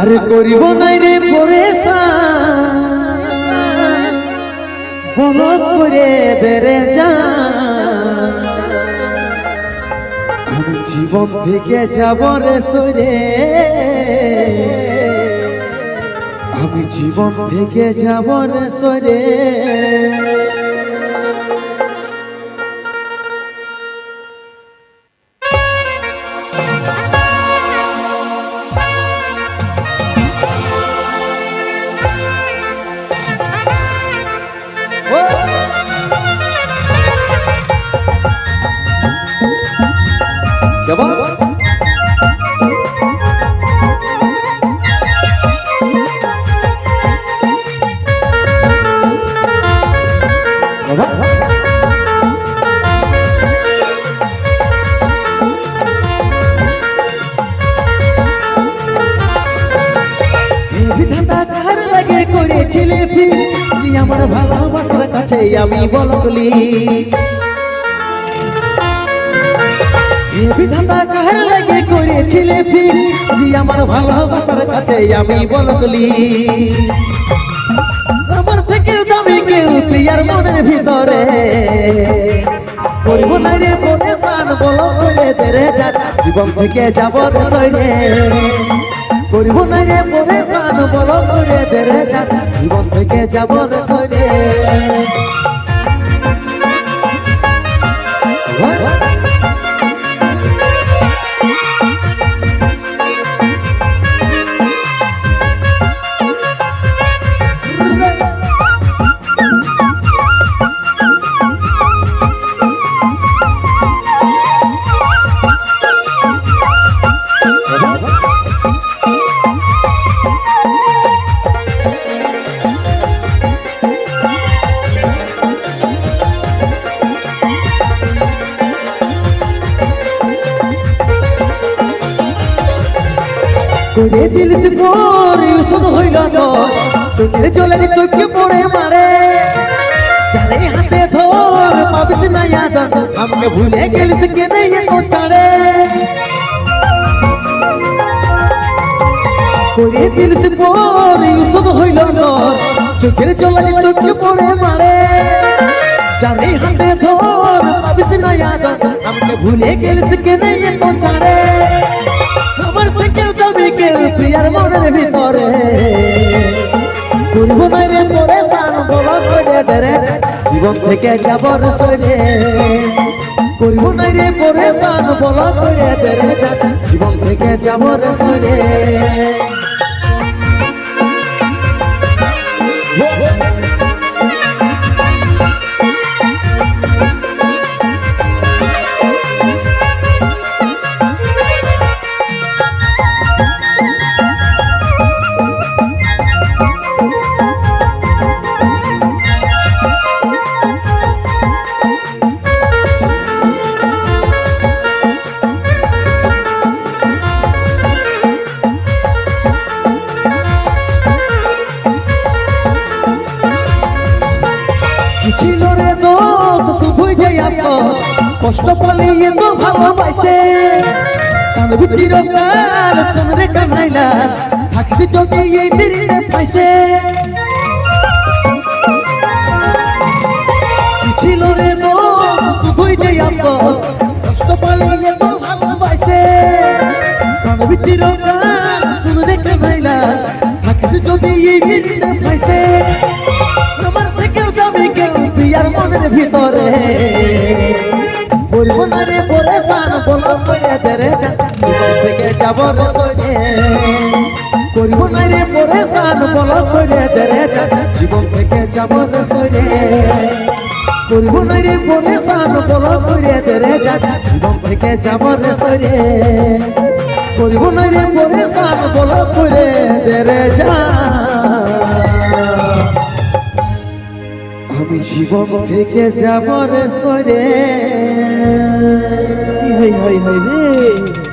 আরে করিব নাই রে পরে বেড়ে যা আমি জীবন থেকে যাব রে সরে। আমি জীবন থেকে যাব রে সরে। বিধাতা কার লাগে করেছিলে ফিস তুই আমার ভালোবাসার কাছে আমি বলকলি এই বিধাতা কার লাগে করেছিলে ফিস তুই আমার ভালোবাসার কাছে আমি বলকলি আমার থেকে দামি কেউ প্রিয়ার মনের ভিতরে। করব না রে মনে সান বলো করে তেরে জীবন থেকে যাব রে করব নাই রে মনে সান বলো করে তেরে যা জীবন থেকে যাব রে সইরে করে দিলিস মোর শুধু হইল তোর চোখের জলের চোখে পড়ে মারে। যারে হাতে ধর, পাবিস না ইয়াদ আমাকে ভুলে গেলিস কে নেই তো ছাড়ে করে দিলিস মোর শুধু হইল তোর চোখের জলের চোখে পড়ে মারে। যারে হাতে ধর, পাবিস না ইয়াদ আমাকে ভুলে গেলিস কে নেই তো ছাড়ে জীবন থেকে যাবর সরে করব না রে পরে সান বলা করে ডরে জীবন থেকে যাবর সরে কষ্ট পালে এত ভালোবাসে কানবি চিরকাল শুনরে কানাইলা থাকছি যদি এই দিনে পাইছে। ছিল রে শুধুই যে আফসোস কষ্ট পালে এত ভালোবাসে কানবি চিরকাল শুনরে কানাইলা থাকছি যদি এই দিনে পাইছে। আমার থেকেও যাবে কেউ প্রিয়ার মনের ভিতরে বলব না রে পরে সান বলো করে তেরে জীবন থেকে যাব রসনে করব না রে পরে সান বলো করে তেরে জীবন থেকে যাব রসনে করব না রে পরে সান বলো করে তেরে জীবন থেকে যাব রসনে করব না রে পরে সান বলো করে আমি জীবন থেকে যাব রে সরে হাই হাই হাই রে